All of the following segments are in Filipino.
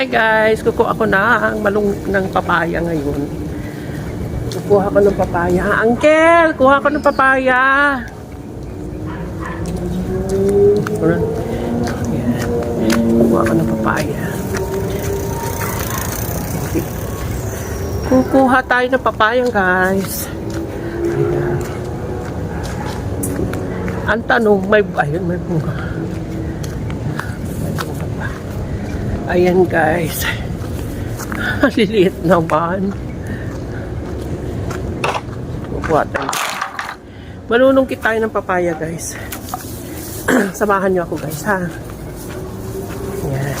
Hi guys, kukuha ako ng malung ng papaya ngayon. Kukuha ako ng papaya. Uncle, kuha ako ng papaya. Kukuha ako ng papaya. Kukuha tayo ng papaya guys. Ang tanong, may, ayun, may bunga. May bunga pa. Ayan guys. Liliit naman. Kukuha tayo. Manunungkit tayo ng papaya guys. Samahan niyo ako guys ha. Ayan.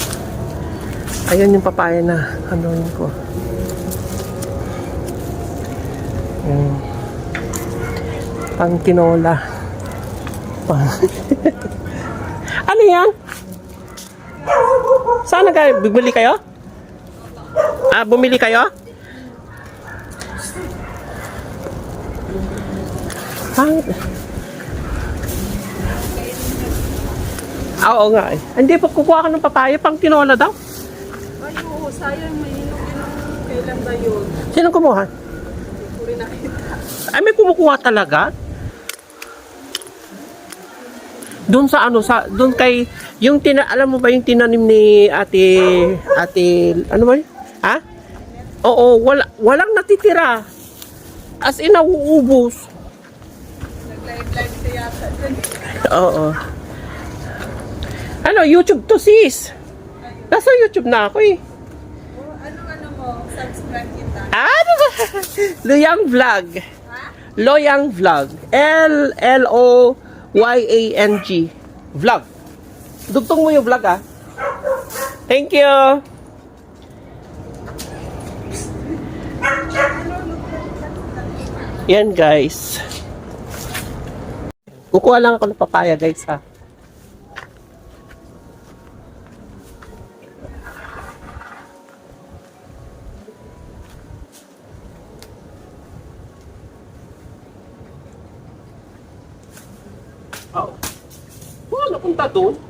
Ayan yung papaya na ano ko. Ayan. Pang tinola. Pang... ano yan? Saan kayo? Bumili kayo? Ah, bumili kayo? Pang... Ah, oo nga eh. Hindi po kukuha ka ng papaya pang tinola daw. Ay, oo, sayang may inom kailan ba yun? Sino kumuha? Hindi ko rin nakita. Ay, may kumukuha talaga? Doon sa ano, sa, doon kay, yung tina, alam mo ba yung tinanim ni ate, ate, ano ba yun? Ha? Oo, wala, walang natitira. As in, nauubos. Nag-live-live siya yata dyan. Oo. Ano, YouTube to sis. Nasa YouTube na ako eh. Oh, ano ano mo? Subscribe kita. Ano ba? Loyang Vlog. Ha? Loyang Vlog. L-L-O-Y-A-N-G. Vlog. Dugtong mo yung vlog ah. Thank you. Yan guys. Kukuha lang ako ng papaya guys ha. Oh. Oh,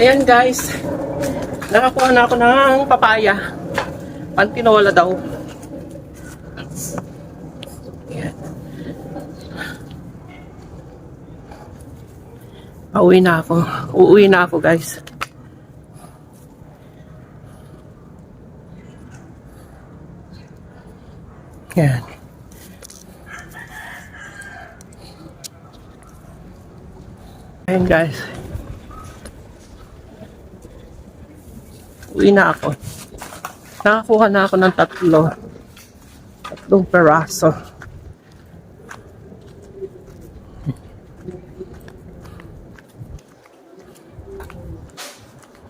Ayan guys, nakakuha na ako ng papaya. Pantinola daw. Ayan. Pauwi na ako. Uuwi na ako guys. Ayan. Ayan guys. Uwi na ako. Nakakuha na ako ng tatlo. Tatlong peraso.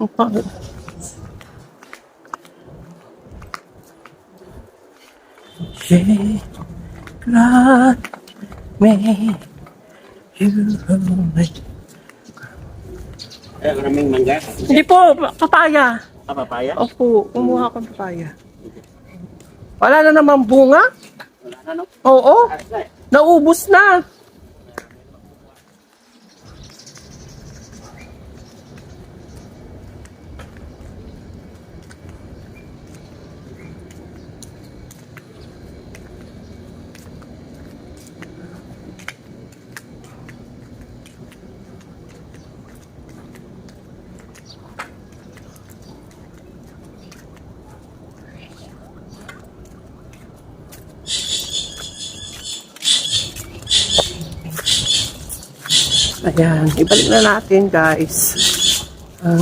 Ang pangit. She got me. You made Eh, maraming mangga. Hindi po, papaya. Ah, papaya? Opo, kumuha akong papaya. Wala na naman bunga? Wala na, no? Oo, naubos na. Ayan, ibalik na natin guys. Ah.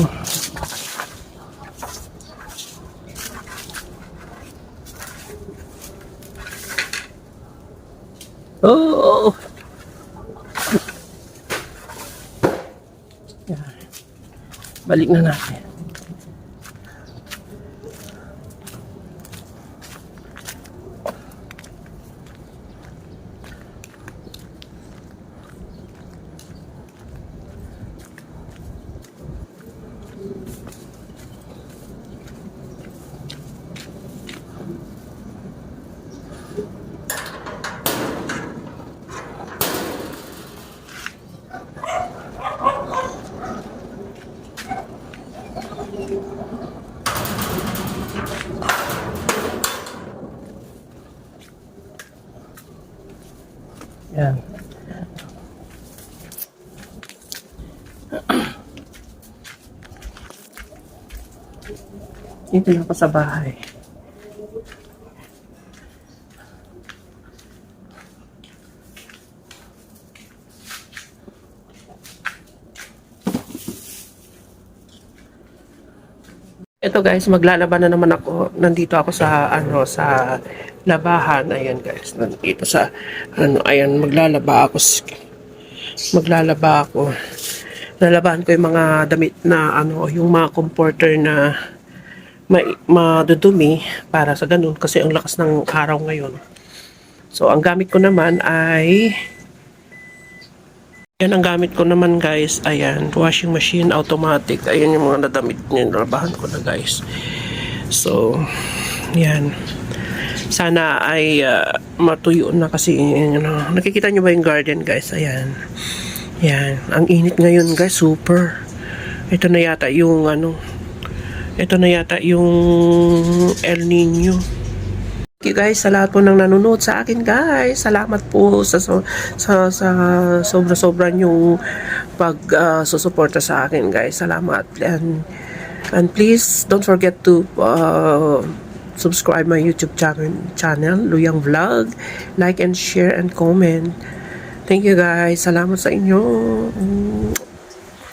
oh. Ayan. Balik na natin. Ayan. Dito na ako sa bahay. Ito guys, maglalaban na naman ako. Nandito ako sa ano sa labahan. Ayan guys, nandito sa ano ayan maglalaba ako. Maglalaba ako. Lalabahan ko yung mga damit na ano, yung mga comforter na ma madudumi para sa ganun kasi ang lakas ng araw ngayon. So, ang gamit ko naman ay yan ang gamit ko naman guys. Ayan, washing machine automatic. Ayan yung mga nadamit niya. Nalabahan ko na guys. So, yan. Sana ay ah, matuyo na kasi yun, ano, nakikita nyo ba yung garden guys? Ayan. Yan. Ang init ngayon guys. Super. Ito na yata yung ano. Ito na yata yung El Nino. Thank you guys sa lahat po ng nanonood sa akin guys. Salamat po sa so, sa, sa sobra-sobra yung pag uh, susuporta sa akin guys. Salamat. And and please don't forget to uh, subscribe my YouTube channel, channel Luyang Vlog. Like and share and comment. Thank you guys. Salamat sa inyo. Mm.